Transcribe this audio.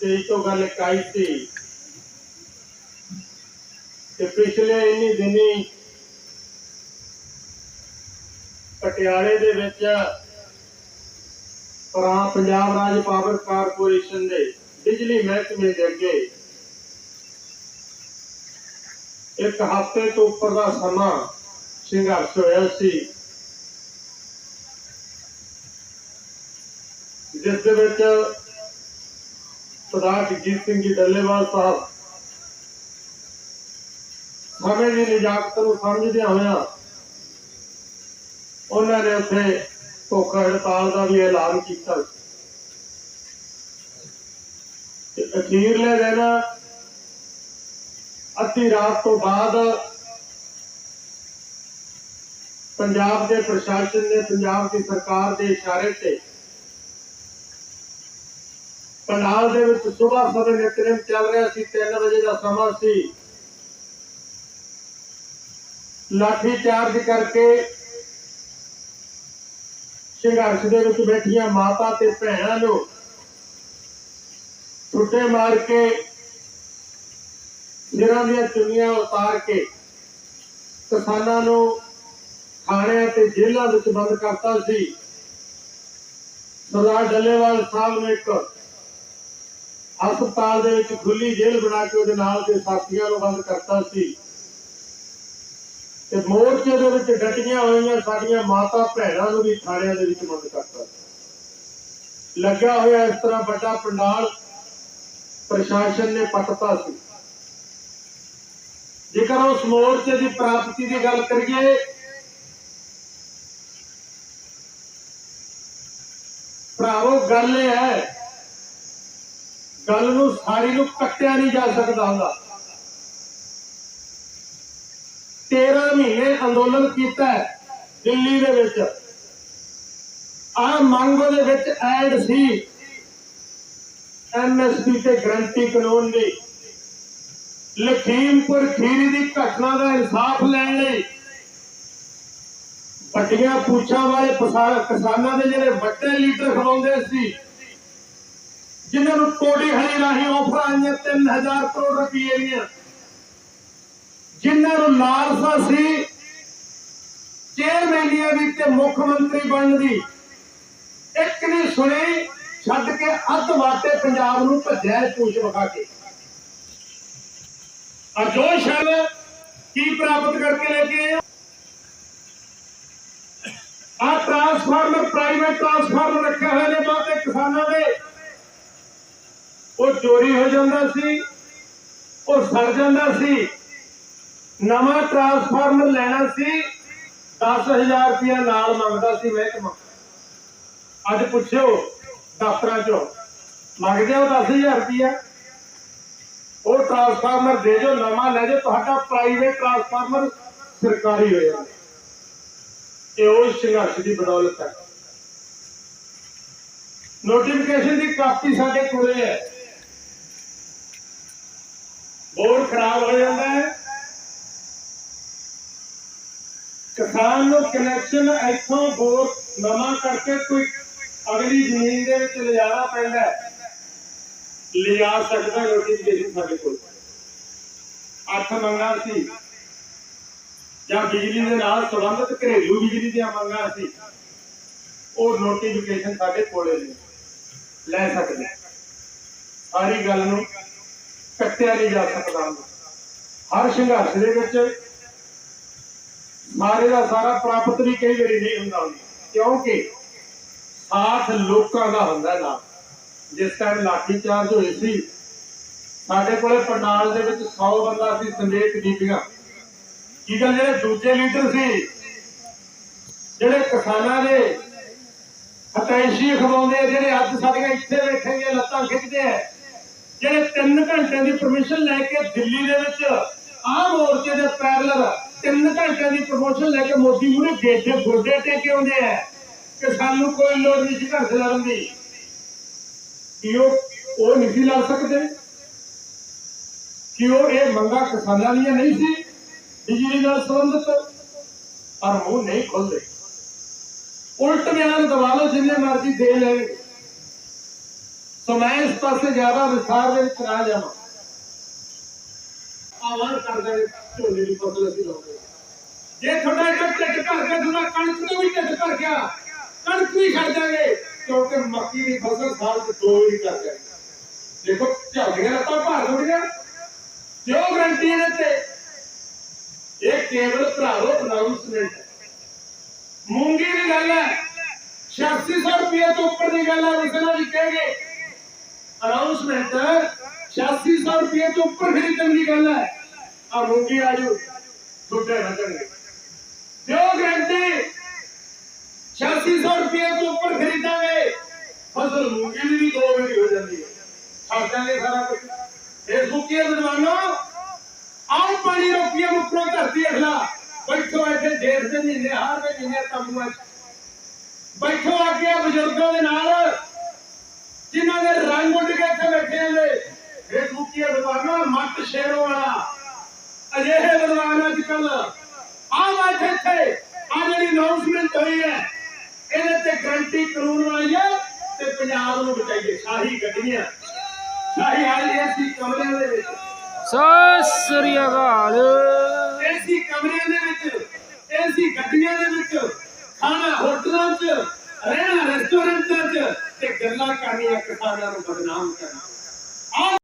ਤੇਜ ਤੋਂ ਗੱਲ ਇੱਕ ਆਈ ਸੀ ਕਿ ਪਿਛਲੇ ਪਟਿਆਲੇ ਦੇ ਵਿੱਚ ਪਰਾਂ ਪੰਜਾਬ ਰਾਜ ਪਾਵਰ ਕਾਰਪੋਰੇਸ਼ਨ ਦੇ ਬਿਜਲੀ ਮਹਿਕਮੇ ਦੇ ਅੱਗੇ ਇੱਕ ਹਫ਼ਤੇ ਤੋਂ ਉੱਪਰ ਦਾ ਸਮਾਂ ਸੰਘਰਸ਼ ਹੋਇਆ ਸੀ। ਜਿਸ ਦੇ ਵਿੱਚ ਸਰਦਾਰ ਜਗਜੀਤ ਸਿੰਘ ਜੀ ਡੱਲੇਵਾਲ ਸਾਹਿਬ। ਸਮੇਂ ਦੀ ਨਿਜਾਕਤ ਨੂੰ ਸਮਝਦਿਆਂ ਹੋਇਆਂ ਉਹਨਾਂ ਨੇ ਉੱਥੇ ਭੁੱਖ ਹੜਤਾਲ ਦਾ ਵੀ ਐਲਾਨ ਕੀਤਾ। ਤੇ ਅਖੀਰਲੇ ਦਿਨ ਅੱਧੀ ਰਾਤ ਤੋਂ ਬਾਅਦ ਪੰਜਾਬ ਦੇ ਪ੍ਰਸ਼ਾਸਨ ਨੇ ਪੰਜਾਬ ਦੀ ਸਰਕਾਰ ਦੇ ਇਸ਼ਾਰੇ ਤੇ ਪੰਡਾਲ ਦੇ ਵਿੱਚ ਸਵੇਰ ਸਵੇਰ ਨਿਤਨੇਮ ਚੱਲ ਰਿਹਾ ਸੀ 3 ਵਜੇ ਦਾ ਸਮਾਂ ਸੀ। ਲਾਠੀ ਚਾਰਜ ਕਰਕੇ ਸੰਘਰਸ਼ ਦੇ ਵਿੱਚ ਬੈਠੀਆਂ ਮਾਤਾ ਤੇ ਭੈਣਾਂ ਨੂੰ ਛੁੱਟੇ ਮਾਰ ਕੇ ਸਿਰਾਂ ਦੀਆਂ ਚੁੰਨੀਆਂ ਉਤਾਰ ਕੇ ਕਿਸਾਨਾਂ ਨੂੰ ਥਾਣਿਆਂ ਤੇ ਜੇਲ੍ਹਾਂ ਵਿੱਚ ਬੰਦ ਕਰਤਾ ਸੀ। ਸਰਦਾਰ ਡੱਲੇਵਾਲ ਸਾਹਿਬ ਨੇ ਇੱਕ ਹਸਪਤਾਲ ਦੇ ਵਿੱਚ ਖੁੱਲੀ ਜੇਲ੍ਹ ਬਣਾ ਕੇ ਉਹਦੇ ਨਾਲ ਦੇ ਸਾਥੀਆਂ ਨੂੰ ਬੰਦ ਕਰਤਾ ਸੀ। ਤੇ ਮੋਰਚੇ ਦੇ ਵਿੱਚ ਡਟੀਆਂ ਹੋਈਆਂ ਸਾਡੀਆਂ ਮਾਤਾ ਭੈਣਾਂ ਨੂੰ ਵੀ ਥਾਣਿਆਂ ਦੇ ਵਿੱਚ ਬੰਦ ਕਰਤਾ ਸੀ। ਲੱਗਿਆ ਹੋਇਆ ਇਸ ਤਰ੍ਹਾਂ ਵੱਡਾ ਪੰਡਾਲ ਪ੍ਰਸ਼ਾਸਨ ਨੇ ਪੱਟਤਾ ਸੀ। ਜੇਕਰ ਉਸ ਮੋਰਚੇ ਦੀ ਪ੍ਰਾਪਤੀ ਦੀ ਗੱਲ ਕਰੀਏ, ਭਰਾਵੋ, ਗੱਲ ਇਹ ਹੈ ਗੱਲ ਨੂੰ, ਸਾਰੀ ਨੂੰ ਕੱਟਿਆ ਨਹੀਂ ਜਾ ਸਕਦਾ ਹੁੰਦਾ। 13 ਮਹੀਨੇ ਅੰਦੋਲਨ ਕੀਤਾ ਦਿੱਲੀ ਦੇ ਵਿੱਚ। ਆ ਮੰਗ ਦੇ ਵਿੱਚ ਐਡ ਸੀ। ਐਮਐਸਪੀ ਤੇ ਗਰੰਟੀ ਕਾਨੂੰਨ ਦੀ। ਲਖੀਮਪੁਰ ਖੀਰੀ ਦੀ ਘਟਨਾ ਦਾ ਇਨਸਾਫ ਲੈਣ ਲਈ। ਵੱਡੀਆਂ ਪੂਛਾਂ ਵਾਲੇ ਕਿਸਾਨਾਂ ਦੇ ਜਿਹੜੇ ਵੱਡੇ ਲੀਡਰ ਖਵਾਉਂਦੇ ਸੀ। ਜਿਨ੍ਹਾਂ ਨੂੰ ਕੋਡੀ ਹਰੀ ਰਾਹੀਂ ਆਫਰ ਆਈਆਂ 3000 ਕਰੋੜ ਰੁਪਏ ਦੀਆਂ ਜਿਨ੍ਹਾਂ ਨੂੰ ਲਾਲਸਾ ਸੀ ਚੇਅਰਮੈਨੀਆਂ ਦੀ ਤੇ ਮੁੱਖ ਮੰਤਰੀ ਬਣਨ ਦੀ, ਇੱਕ ਨਹੀਂ ਸੁਣੀ, ਛੱਡ ਕੇ ਅੱਧ ਵਾਟੇ ਪੰਜਾਬ ਨੂੰ ਭੱਜਿਆ ਪੂਛ ਵਿਖਾ ਕੇ। ਅਜੋ ਸ਼ਰ ਕੀ ਪ੍ਰਾਪਤ ਕਰਕੇ ਲੈ ਕੇ ਆਏ ਆ ਟਰਾਂਸਫਾਰਮਰ ਪ੍ਰਾਈਵੇਟ ਟਰਾਂਸਫਾਰਮਰ ਰੱਖੇ ਹੋਏ ਨੇ ਬਾਤੇ ਕਿਸਾਨਾਂ ਦੇ। ਉਹ ਚੋਰੀ ਹੋ ਜਾਂਦਾ ਸੀ, ਉਹ ਸੜ ਜਾਂਦਾ ਸੀ। ਨਵਾਂ ਟਰਾਂਸਫਾਰਮਰ ਲੈਣਾ ਸੀ 10000 ਰੁਪਇਆ ਨਾਲ ਮੰਗਦਾ ਸੀ ਮਹਿਕਮਾ। ਅੱਜ ਪੁੱਛਿਓ ਦਫ਼ਤਰਾਂ ਚੋਂ, ਮੰਗਦੇ ਹੋ 10000 ਰੁਪਇਆ? ਉਹ ਟਰਾਂਸਫਾਰਮਰ ਦੇ ਜੋ ਨਵਾਂ ਲੈ ਜੋ, ਤੁਹਾਡਾ ਪ੍ਰਾਈਵੇਟ ਟਰਾਂਸਫਾਰਮਰ ਸਰਕਾਰੀ ਹੋ ਜਾਣਾ ਇਹ ਉਹ ਸੰਘਰਸ਼ ਦੀ ਬਦੌਲਤ ਹੈ। ਨੋਟੀਫਿਕੇਸ਼ਨ ਦੀ ਕਾਪੀ ਸਾਡੇ ਕੋਲੇ ਹੈ। ਬੋਰਡ ਖਰਾਬ ਹੋ ਜਾਂਦਾ ਹੈ। ਕਿਸਾਨ ਨੂੰ ਕਨੈਕਸ਼ਨ ਇੱਥੋਂ ਬੋਰ ਨਵਾਂ ਕਰਕੇ ਕੋਈ ਅਗਲੀ ਜ਼ਮੀਨ ਦੇ ਵਿੱਚ ਲਿਜਾਣਾ ਪੈਂਦਾ ਹੈ। ਲਿਜਾ ਸਕਦਾ ਨੋਟੀਫਿਕੇਸ਼ਨ ਸਾਡੇ ਕੋਲ। ਅੱਠ ਮੰਗਾਂ ਸੀ। ਜਾਂ ਬਿਜਲੀ ਦੇ ਨਾਲ ਸੰਬੰਧਿਤ ਘਰੇਲੂ ਬਿਜਲੀ ਦੀਆਂ ਮੰਗਾਂ ਸੀ। ਉਹ ਨੋਟੀਫਿਕੇਸ਼ਨ ਸਾਡੇ ਕੋਲੇ ਨੇ। ਲੈ ਸਕਦੇ ਹਾਂ। ਸਾਰੀ ਗੱਲ ਨੂੰ ਕੱਟਿਆ ਨਹੀਂ ਜਾ ਸਕਦਾ। ਹਰ ਸੰਘਰਸ਼ ਦੇ ਵਿੱਚ ਸਾਰੇ ਦਾ ਸਾਰਾ ਪ੍ਰਾਪਤ ਵੀ ਕਈ ਵਾਰੀ ਨਹੀਂ ਹੁੰਦਾ ਕਿਉਂਕਿ ਸਾਥ ਲੋਕਾਂ ਦਾ ਹੁੰਦਾ ਨਾ। ਜਿਸ ਟਾਈਮ ਲਾਠੀ ਚਾਰਜ ਹੋਏ ਸੀ, ਸਾਡੇ ਕੋਲੇ ਪੰਡਾਲ ਦੇ ਵਿੱਚ 100 ਬੰਦਾ ਸੀ ਸੰਦੇਸ਼ ਬੀਬੀਆਂ। ਕੀ ਗੱਲ, ਜਿਹੜੇ ਦੂਜੇ ਲੀਡਰ ਸੀ, ਜਿਹੜੇ ਕਿਸਾਨਾਂ ਦੇ ਹਤੈਸ਼ੀ ਖਵਾਉਂਦੇ ਆ, ਜਿਹੜੇ ਅੱਜ ਸਾਡੀਆਂ ਇੱਥੇ ਬੈਠੇ ਦੀਆਂ ਲੱਤਾਂ ਖਿੱਚਦੇ ਆ ਜਿਹੜੇ 3 ਘੰਟਿਆਂ ਦੀ ਪਰਮਿਸ਼ਨ ਲੈ ਕੇ ਦਿੱਲੀ ਦੇ ਵਿੱਚ ਆਹ ਮੋਰਚੇ ਦੇ ਪੈਰਲਰ 3 ਘੰਟਿਆਂ ਦੀ ਪ੍ਰਮੋਸ਼ਨ ਲੈ ਕੇ ਮੋਦੀ ਮੂਰੇ ਗੇਟੇ ਗੋਡੇ ਟੇਕੇ ਆਉਂਦੇ ਆ ਕਿ ਸਾਨੂੰ ਕੋਈ ਲੋੜ ਨਹੀਂ ਸੀ ਘਰ ਲੜਨ ਦੀ। ਕਿ ਉਹ ਉਹ ਨਹੀਂ ਸੀ ਲੜ ਸਕਦੇ? ਕਿ ਉਹ ਇਹ ਮੰਗਾ ਕਿਸਾਨਾਂ ਦੀਆਂ ਨਹੀਂ ਸੀ? ਬਿਜਲੀ ਨਾਲ ਸੰਬੰਧਿਤ? ਪਰ ਉਹ ਨਹੀਂ ਖੁੱਲਦੇ। ਉਲਟ ਬਿਆਨ ਦਵਾ ਲਓ ਜਿੰਨੇ ਮਰਜ਼ੀ ਦੇ ਲੈਣਗੇ ਸੋ ਮੈਂ ਇਸ ਪਾਸੇ ਜ਼ਿਆਦਾ ਵਿਸਥਾਰ ਦੇ ਵਿੱਚ ਨਾ ਜਾਵਾਂ। ਆਵਾਜ਼ ਕਰਦੇ ਝੋਨੇ ਦੀ ਫਸਲ ਅਸੀਂ ਲਾਉਂਦੇ ਜੇ ਤੁਹਾਡਾ ਇੱਕ ਢਿੱਡ ਭਰ ਗਿਆ, ਤੁਹਾਡਾ ਕਣਕ ਤੋਂ ਵੀ ਢਿੱਡ ਭਰ ਗਿਆ, ਕਣਕ ਵੀ ਛੱਡ ਜਾਗੇ, ਕਿਉਂਕਿ ਮੱਕੀ ਦੀ ਫਸਲ ਸਾਲ ਚ ਦੋ ਹੀ ਕਰ ਜਾਏ ਦੇਖੋ ਝਾੜੀਆਂ ਲੱਤਾਂ ਭਾਰ ਹੁੰਦੀਆਂ ਜੋ ਗਰੰਟੀ ਇਹਦੇ ਤੇ, ਇਹ ਕੇਵਲ ਭਰਾਵੋ ਅਨਾਉਂਸਮੈਂਟ ਹੈ ਮੂੰਗੀ ਦੀ ਗੱਲ ਹੈ 8600 ਰੁਪਏ ਤੋਂ ਉੱਪਰ ਦੀ ਗੱਲ ਹੈ ਵਿਸਲਾ ਜੀ ਕਹੇਗੇ ਅਨਾਉਂਸਮੈਂਟ 8600 ਰੁਪਏ ਤੋਂ ਉੱਪਰ ਖਰੀਦਣ ਦੀ ਗੱਲ ਹੈ। ਆ ਮੂੰਗੀ ਆ ਛੁੱਟੇ ਲੱਗਣਗੇ ਜੋ ਗਰੰਟੀ 8600 ਰੁਪਏ ਤੋਂ ਉੱਪਰ ਖਰੀਦਾਂਗੇ ਫਸਲ ਮੂੰਗੀ ਦੀ ਵੀ ਦੋ ਵਾਰੀ ਹੋ ਜਾਂਦੀ ਹੈ। ਛੱਡਾਂਗੇ ਸਾਰਾ ਕੁਝ ਫੇਸਬੁੱਕੀਏ ਵਿਦਵਾਨੋ ਆਓ ਪਾਣੀ ਰੋਕੀਏ ਮੁਕਰੋ ਧਰਤੀ ਅਖਲਾ ਬੈਠੋ ਇੱਥੇ ਜੇਠ ਦੇ ਮਹੀਨੇ, ਹਾਰ ਦੇ ਮਹੀਨੇ ਤੰਬੂਆਂ 'ਚ। ਬੈਠੋ ਆ ਕੇ ਬਜ਼ੁਰਗਾਂ ਦੇ ਨਾਲ। ਜਿਨ੍ਹਾਂ ਦੇ ਰੰਗ ਉੱਡ ਕੇ ਇੱਥੇ ਬੈਠੇ ਨੇ ਫੇਸਬੁੱਕੀਏ ਵਿਦਵਾਨੋ ਮੱਟ ਸ਼ੇਰੋ ਵਾਲਾ। ਅਜਿਹੇ ਵਿਦਵਾਨ ਅੱਜ ਕੱਲ ਆ ਬੈਠੇ ਇੱਥੇ। ਆ ਜਿਹੜੀ ਅਨਾਉਂਸਮੈਂਟ ਹੋਈ ਹੈ ਇਹਦੇ ਤੇ ਗਰੰਟੀ ਕਾਨੂੰਨ ਵਾਲੀ ਹੈ ਤੇ ਪੰਜਾਬ ਨੂੰ ਬਚਾਈਏ। ਸ਼ਾਹੀ ਗੱਡੀਆਂ ਸ਼ਾਹੀ ਹਾਲੀ ਐਸੀ ਕਮਰਿਆਂ ਦੇ ਵਿੱਚ। ਸਤਿ ਸ੍ਰੀ ਅਕਾਲ। ਐਸੀ ਕਮਰਿਆਂ ਦੇ ਵਿੱਚ ਐਸੀ ਗੱਡੀਆਂ ਦੇ ਵਿੱਚ ਖਾਣਾ किसान बदनाम करना